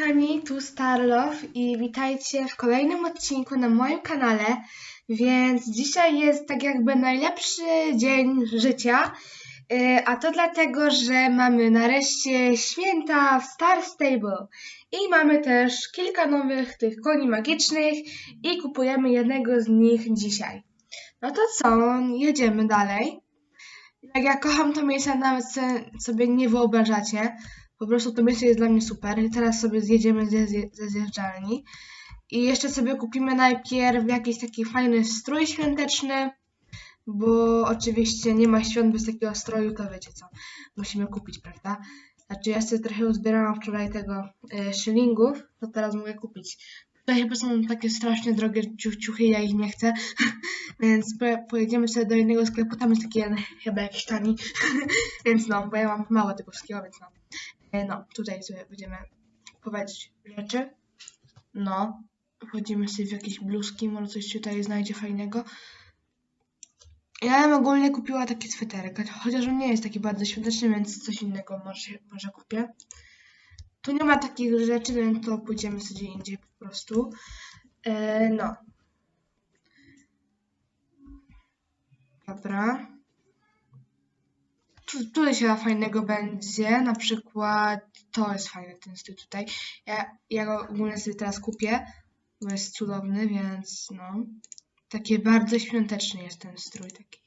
Kochani, tu Starlove i witajcie w kolejnym odcinku na moim kanale. Więc dzisiaj jest tak jakby najlepszy dzień życia, yy, a to dlatego, że mamy nareszcie święta w Star Stable i mamy też kilka nowych tych koni magicznych i kupujemy jednego z nich dzisiaj. No to co, jedziemy dalej. Jak ja kocham to miejsce, nawet sobie nie wyobrażacie. Po prostu to miejsce jest dla mnie super. I Teraz sobie zjedziemy ze, ze zjeżdżalni. I jeszcze sobie kupimy najpierw jakiś taki fajny strój świąteczny, bo oczywiście nie ma świąt bez takiego stroju, to wiecie co, musimy kupić, prawda? Znaczy ja sobie trochę uzbierałam wczoraj tego y, szylingów, to teraz mogę kupić. Tutaj chyba są takie strasznie drogie ciu- ciuchy, ja ich nie chcę, więc po, pojedziemy sobie do innego sklepu, tam jest taki jeden chyba jakiś tani, więc no, bo ja mam mało tego wszystkiego, więc no. E, No, tutaj sobie będziemy kupować rzeczy. No, wchodzimy sobie w jakieś bluzki, może coś tutaj znajdzie fajnego. Ja bym ogólnie kupiła taki sweterek, chociaż on nie jest taki bardzo świąteczny, więc coś innego może, może kupię. Tu nie ma takich rzeczy, więc to pójdziemy sobie indziej po prostu. E, no. Dobra. Tu, tutaj się fajnego będzie, na przykład to jest fajny ten styl tutaj. Ja, ja go ogólnie sobie teraz kupię, bo jest cudowny, więc no. Takie bardzo świąteczny jest ten strój taki.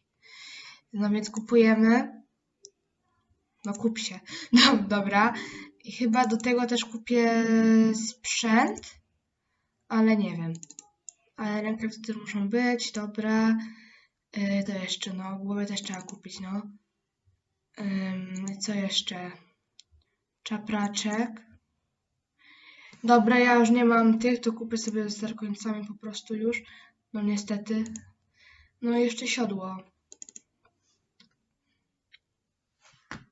No więc kupujemy. No kup się. No dobra. I chyba do tego też kupię sprzęt, ale nie wiem. Ale rękawice też muszą być, dobra. Yy, to jeszcze, no, głowę też trzeba kupić, no. Co jeszcze? Czapraczek. Dobra, ja już nie mam tych, to kupię sobie z zerkońcami po prostu już. No niestety. No i jeszcze siodło.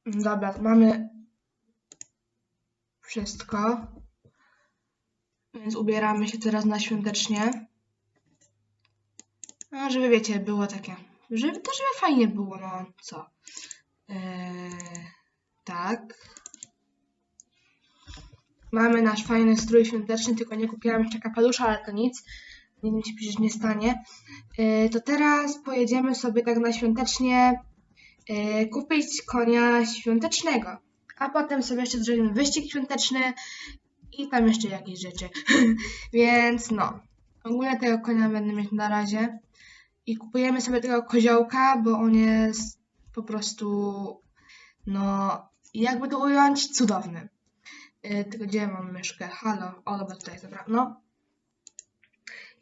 Dobra, mamy wszystko. Więc ubieramy się teraz na świątecznie. No, żeby wiecie, było takie. Żeby to żeby fajnie było, no co. Eee, tak. Mamy nasz fajny strój świąteczny, tylko nie kupiłam jeszcze kapelusza, ale to nic. Nic mi się przecież nie stanie. Eee, to teraz pojedziemy sobie tak na świątecznie eee, kupić konia świątecznego. A potem sobie jeszcze zrobimy wyścig świąteczny i tam jeszcze jakieś rzeczy. Więc no. Ogólnie tego konia będę mieć na razie. I kupujemy sobie tego koziołka, bo on jest po prostu, no, jakby to ująć, cudowny. Yy, tylko gdzie mam myszkę? Halo. O, dobra, tutaj, dobra. No.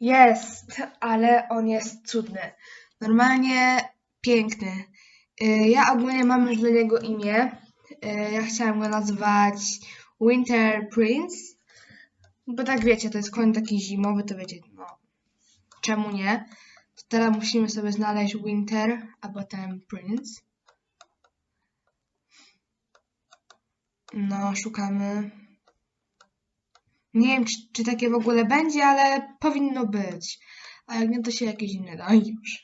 Jest, ale on jest cudny. Normalnie piękny. Yy, ja ogólnie mam już dla niego imię. Yy, ja chciałam go nazwać Winter Prince. Bo tak wiecie, to jest koń taki zimowy, to wiecie, no, czemu nie? Teraz musimy sobie znaleźć Winter, a potem Prince. No, szukamy. Nie wiem, czy, czy takie w ogóle będzie, ale powinno być. A jak nie, to się jakieś inne da już.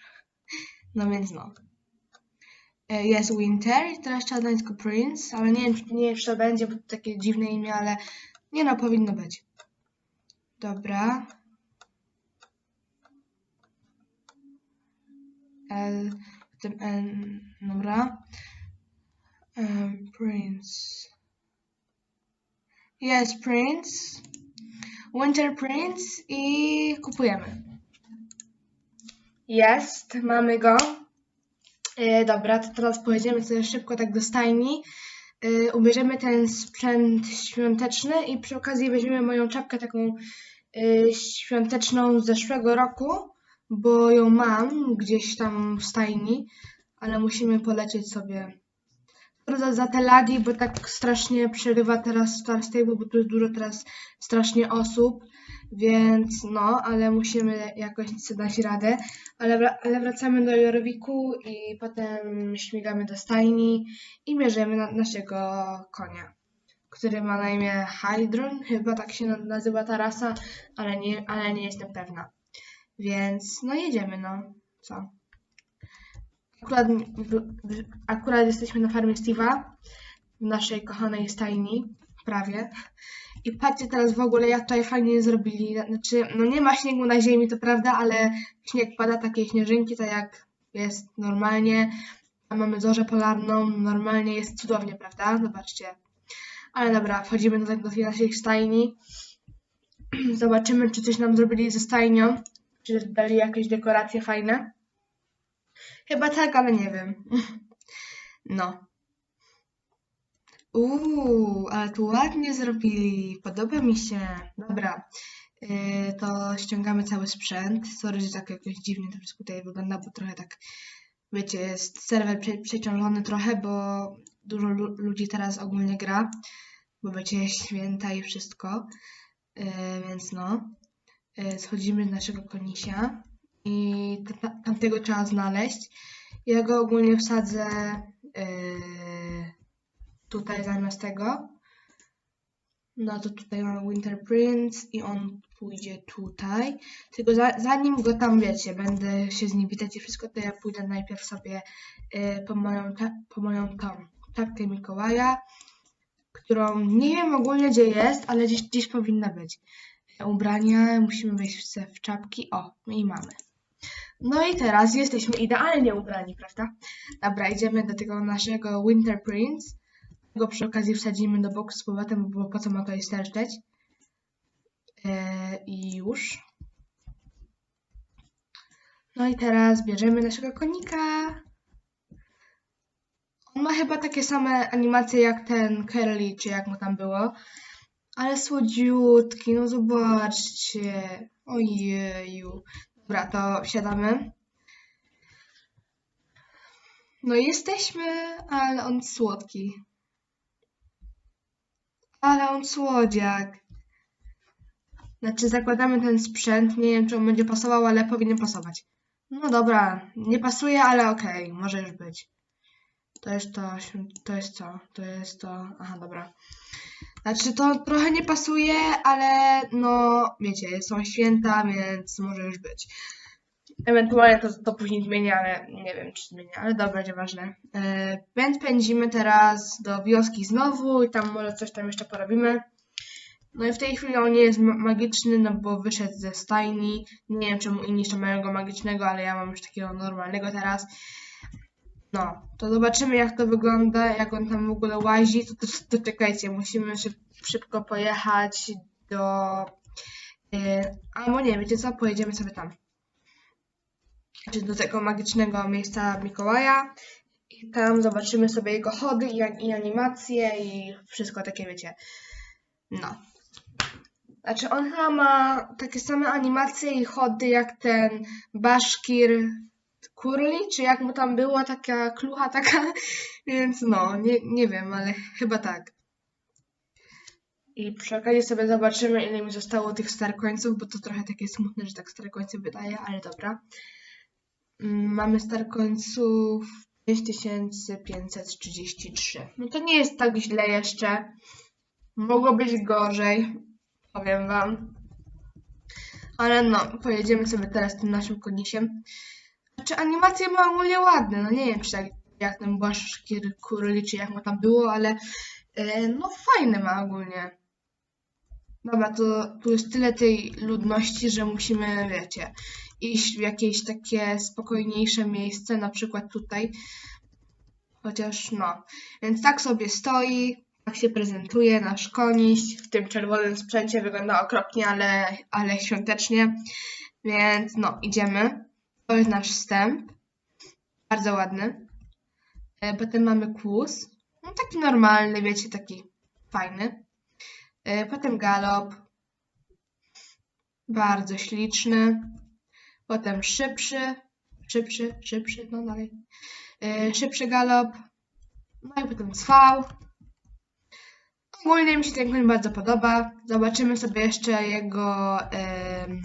No więc no. E, Jest Winter i teraz trzeba dać Prince, ale nie wiem, nie wiem, czy to będzie, bo to takie dziwne imię, ale nie no, powinno być. Dobra. L, potem N, dobra. Um, Prince. Jest Prince. Winter Prince i kupujemy. Jest, mamy go. E, dobra, to teraz pojedziemy sobie szybko tak do stajni. E, ubierzemy ten sprzęt świąteczny i przy okazji weźmiemy moją czapkę taką e, świąteczną z zeszłego roku, bo ją mam gdzieś tam w stajni, ale musimy polecieć sobie za, za te lagi, bo tak strasznie przerywa teraz Star Stable, bo tu jest dużo teraz strasznie osób, więc no, ale musimy jakoś sobie dać radę. Ale, ale wracamy do Jorwiku i potem śmigamy do stajni i bierzemy na, naszego konia, który ma na imię Hydron, chyba tak się na- nazywa ta rasa, ale nie, ale nie jestem pewna. Więc no jedziemy, no. Co? Akurat, akurat jesteśmy na farmie Steve'a, w naszej kochanej stajni. prawie. I patrzcie teraz w ogóle, jak tutaj fajnie zrobili. Znaczy, no nie ma śniegu na ziemi, to prawda, ale śnieg pada, takie śnieżynki, tak jak jest normalnie. A mamy zorzę polarną, normalnie jest cudownie, prawda? Zobaczcie. Ale dobra, wchodzimy do, do naszej stajni. Zobaczymy, czy coś nam zrobili ze stajnią. Czy dali jakieś dekoracje fajne. Chyba tak, ale nie wiem. No. Uuu, ale tu ładnie zrobili. Podoba mi się. Dobra. Yy, to ściągamy cały sprzęt. Sorry, że tak jakoś dziwnie to wszystko tutaj wygląda, bo trochę tak, wiecie, jest serwer prze przeciążony trochę, bo dużo lu ludzi teraz ogólnie gra, bo będzie święta i wszystko. Yy, więc no. Yy, schodzimy z naszego konisia i ta- tamtego trzeba znaleźć. Ja go ogólnie wsadzę yy, tutaj zamiast tego. No to tutaj mamy Winter Prince i on pójdzie tutaj. Tylko za, zanim go tam wiecie, będę się z nim witać i wszystko, to ja pójdę najpierw sobie yy, po, moją po moją czapkę Mikołaja, którą nie wiem ogólnie gdzie jest, ale gdzieś, gdzieś powinna być. Ubrania, musimy wejść w, czapki. O, i mamy. No i teraz jesteśmy idealnie ubrani, prawda? Dobra, idziemy do tego naszego Winter Prince. Go przy okazji wsadzimy do boku z powrotem, bo po co ma tutaj sterczeć. Eee, I już. No i teraz bierzemy naszego konika. On ma chyba takie same animacje jak ten Curly, czy jak mu tam było. Ale słodziutki, no zobaczcie. Ojeju. Dobra, to wsiadamy. No jesteśmy, ale on słodki. Ale on słodziak. Znaczy zakładamy ten sprzęt, nie wiem czy on będzie pasował, ale powinien pasować. No dobra, nie pasuje, ale okej, może już być. To jest to, to jest co? To jest to, aha dobra. Znaczy to trochę nie pasuje, ale no wiecie, są święta, więc może już być. Ewentualnie to, to później zmienię, ale nie wiem czy zmienię, ale dobra, nieważne. E, więc pędzimy teraz do wioski znowu i tam może coś tam jeszcze porobimy. No i w tej chwili on nie jest ma- magiczny, no bo wyszedł ze stajni. Nie wiem czemu inni jeszcze mają go magicznego, ale ja mam już takiego normalnego teraz. No, to zobaczymy jak to wygląda, jak on tam w ogóle łazi. To, to, czekajcie, musimy szyb, szybko pojechać do... Yy, albo nie, wiecie co, pojedziemy sobie tam. Czy do tego magicznego miejsca Mikołaja. I tam zobaczymy sobie jego chody i, i animacje i wszystko takie, wiecie. No. Znaczy on chyba ma takie same animacje i chody jak ten Baszkir Kurli, czy jak mu tam było, taka klucha taka, więc no, nie, nie wiem, ale chyba tak. I przy okazji sobie zobaczymy, ile mi zostało tych starkońców, bo to trochę takie smutne, że tak starkońcy wydaje, ale dobra. Mm, Mamy starkońców 5533. No to nie jest tak źle jeszcze. Mogło być gorzej, powiem wam. Ale no, pojedziemy sobie teraz tym naszym konisiem. Znaczy animacje ma ogólnie ładne, no nie wiem czy tak jak ten Baszkir Kurli, czy jak mu tam było, ale e, no fajne ma ogólnie. Dobra, to tu jest tyle tej ludności, że musimy, wiecie, iść w jakieś takie spokojniejsze miejsce, na przykład tutaj. Chociaż no, więc tak sobie stoi, tak się prezentuje nasz koniś w tym czerwonym sprzęcie, wygląda okropnie, ale, ale świątecznie. Więc no, idziemy. To jest nasz wstęp. Bardzo ładny. E, Potem mamy kłus. No, taki normalny, wiecie, taki fajny. E, Potem galop. Bardzo śliczny. Potem szybszy. Szybszy, szybszy, no dalej. E, Szybszy galop. No i potem cwał. Ogólnie mi się ten koń bardzo podoba. Zobaczymy sobie jeszcze jego em,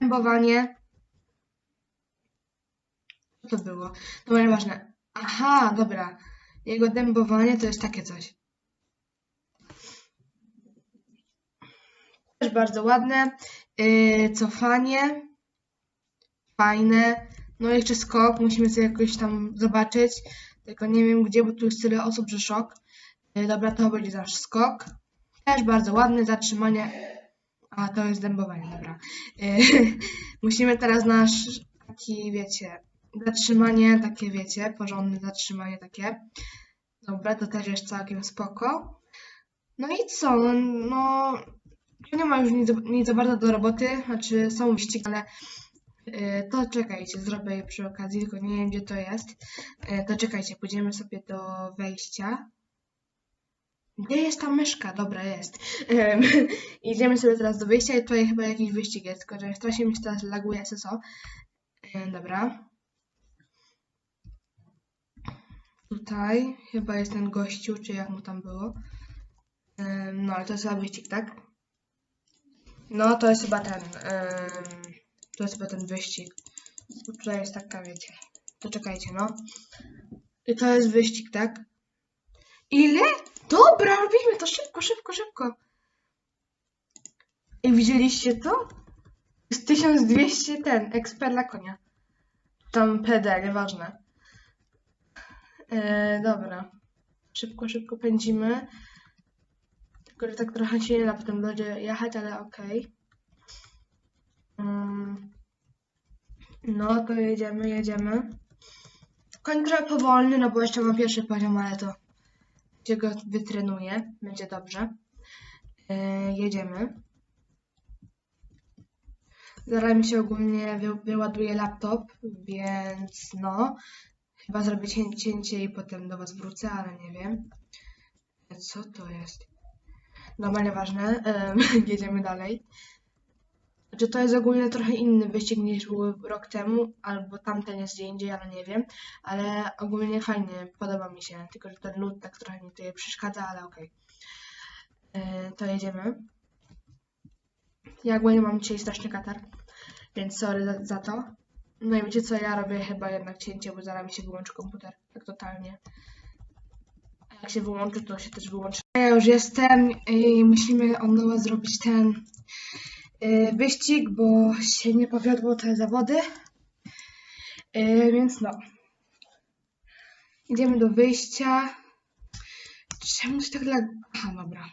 dębowanie. Co to było? Dobra, nieważne. Aha, dobra. Jego dębowanie to jest takie coś. Też bardzo ładne. Yy, cofanie. Fajne. No i jeszcze skok. Musimy sobie jakoś tam zobaczyć. Tylko nie wiem gdzie, bo tu jest tyle osób, że szok. Yy, dobra, to będzie nasz skok. Też bardzo ładne zatrzymanie. A to jest dębowanie, dobra. Y, Musimy teraz nasz taki, wiecie, zatrzymanie, takie wiecie, porządne zatrzymanie takie. Dobra, to też jest całkiem spoko. No i co? No, no nie ma już nic, nic za bardzo do roboty, znaczy są wyścigi, ale y, to czekajcie, zrobię je przy okazji, tylko nie wiem gdzie to jest. Y, to czekajcie, pójdziemy sobie do wejścia. Gdzie jest ta myszka? Dobra, jest. Em, idziemy sobie teraz do wyjścia i tutaj chyba jakiś wyścig jest, tylko że strasznie mi się teraz laguje SSO. Dobra. Tutaj chyba jest ten gościu, czy jak mu tam było. No, ale to jest wyścig, tak? No, to jest chyba ten. to jest chyba ten wyścig. Tutaj jest taka, wiecie. To czekajcie, no. I to jest wyścig, tak? Ile? Dobra, robimy to szybko, szybko, szybko. I widzieliście to? Jest 1200 ten, ekspert dla konia. Tam PD, nieważne. E, dobra. Szybko, szybko pędzimy. Tylko, że tak trochę się nie da potem będzie jechać, ale okej. Mm. No, to jedziemy, jedziemy. Koń powolny, no bo jeszcze mam pierwszy poziom, ale to gdzie go wytrenuję, będzie dobrze. E, jedziemy. Zaraz mi się ogólnie wy, wyładuje laptop, więc no, chyba zrobię cię, cięcie i potem do Was wrócę, ale nie wiem. Co to jest? Dobra, nieważne. Em, jedziemy dalej. Znaczy to jest ogólnie trochę inny wyścig niż był rok temu, albo tamten jest gdzie indziej, ale nie wiem. Ale ogólnie fajnie, podoba mi się. Tylko, że ten lód tak trochę mi tutaj przeszkadza, ale okej. E, To jedziemy. Ja ogólnie mam dzisiaj straszny katar, więc sorry za, za to. No i wiecie co, ja robię chyba jednak cięcie, bo zaraz mi się wyłączy komputer. Tak totalnie. A jak się wyłączy, to się też wyłączy. Ja już jestem i musimy od nowa zrobić ten y, wyścig, bo się nie powiodło te zawody. Y, więc no. Idziemy do wyjścia. Czemu się tak lag... Aha, dobra.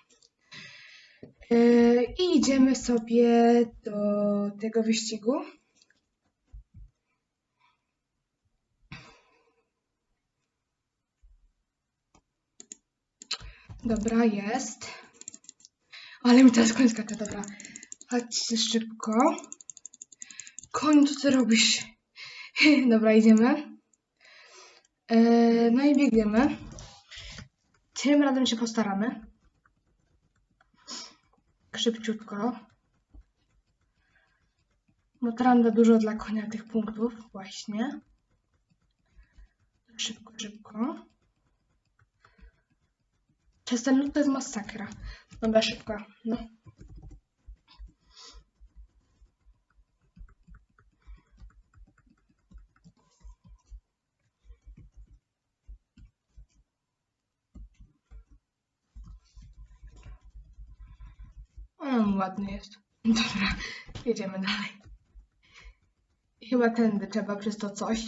Y, I idziemy sobie do tego wyścigu. Dobra, jest. Ale mi teraz koń skaka, dobra. Chodźcie szybko. Koń, co ty robisz? Dobra, idziemy. E, no i biegniemy. Tym razem się postaramy. Szybciutko. Bo tam da dużo dla konia tych punktów, właśnie. Szybko, szybko. Przez ten lód to jest masakra. Dobra, szybko. No. O, ładny jest. Dobra, jedziemy dalej. Chyba tędy trzeba przez to coś.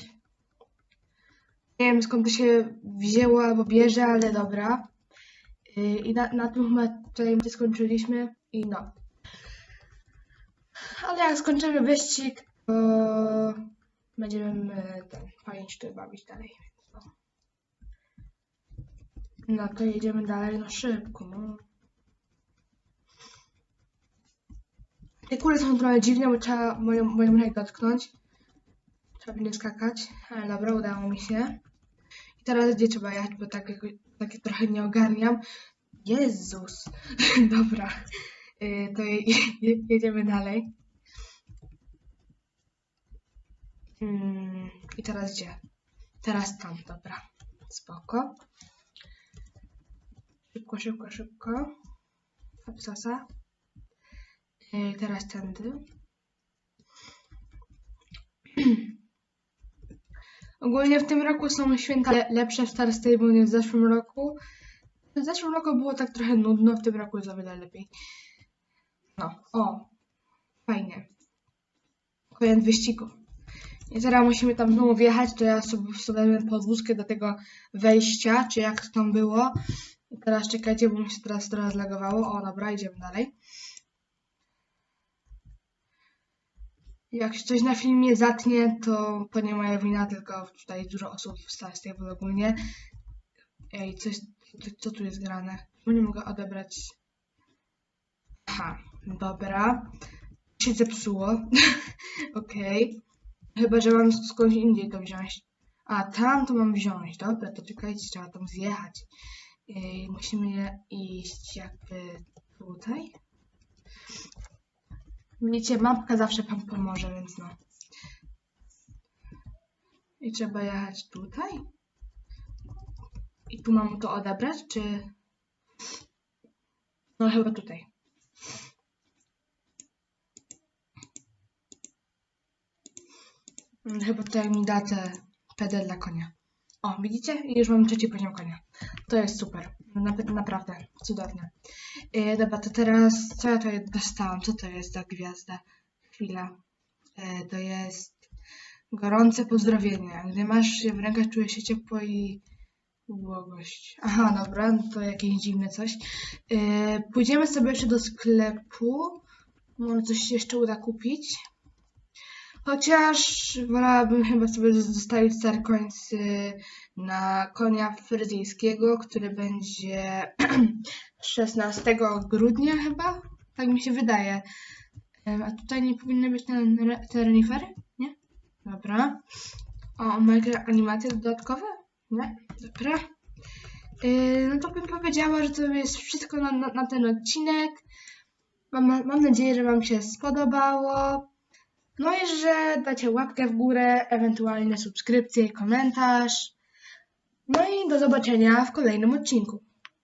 Nie wiem skąd to się wzięło albo bierze, ale dobra. I na, na tym chyba tutaj my skończyliśmy i no. Ale jak skończymy wyścig, to będziemy ten, fajnie się bawić dalej. No. no to jedziemy dalej, no szybko. No. Te kule są trochę dziwne, bo trzeba moją, moją rękę dotknąć. Trzeba będzie skakać, ale dobra, udało mi się. Teraz gdzie trzeba jechać, bo tak, takie trochę nie ogarniam. Jezus! dobra, yy, to je, je, jedziemy dalej. Mm, I teraz gdzie? Teraz tam, dobra. Spoko. Szybko, szybko, szybko. Hopsasa. Yy, teraz tędy. Ogólnie w tym roku są święta le lepsze w Star Stable niż w zeszłym roku. W zeszłym roku było tak trochę nudno, w tym roku jest o wiele lepiej. No, o, fajnie. Koniec wyścigu. I teraz musimy tam znowu wjechać, to ja sobie wstawiam podwózkę do tego wejścia, czy jak tam było. I teraz czekajcie, bo mi się teraz trochę zlagowało. O, dobra, idziemy dalej. Jak się coś na filmie zatnie, to, to nie moja wina, tylko tutaj dużo osób wstaje z tej ogólnie. Ej, coś, co, co tu jest grane? Bo nie mogę odebrać. Aha, dobra. Się zepsuło. Okej. Chyba, że mam skądś indziej to wziąć. A, tam to mam wziąć. Dobra, to czekajcie, trzeba tam zjechać. Ej, musimy iść jakby tutaj. Widzicie, mapka zawsze wam pomoże, więc no. I trzeba jechać tutaj? I tu mam to odebrać, czy... No chyba tutaj. Chyba tutaj mi da te PD dla konia. O, widzicie? Już mam trzeci poziom konia. To jest super. Nap- naprawdę, cudownie. Yy, dobra, to teraz co ja tutaj dostałam? Co to jest za gwiazda? Chwila. Yy, to jest gorące pozdrowienie. Gdy masz je w rękach, czujesz się ciepło i błogość. Aha, dobra, to jakieś dziwne coś. Yy, pójdziemy sobie jeszcze do sklepu. Może coś jeszcze uda kupić. Chociaż wolałabym chyba sobie zostawić stare końcy na konia fryzyjskiego, który będzie 16 grudnia chyba. Tak mi się wydaje. A tutaj nie powinny być te, re- te renifery? Nie? Dobra. O, mega animacje dodatkowe? Nie? Dobra. No to bym powiedziała, że to jest wszystko na, na, na ten odcinek. Mam, mam nadzieję, że Wam się spodobało. No i że dacie łapkę w górę, ewentualnie subskrypcję komentarz. No i do zobaczenia w kolejnym odcinku.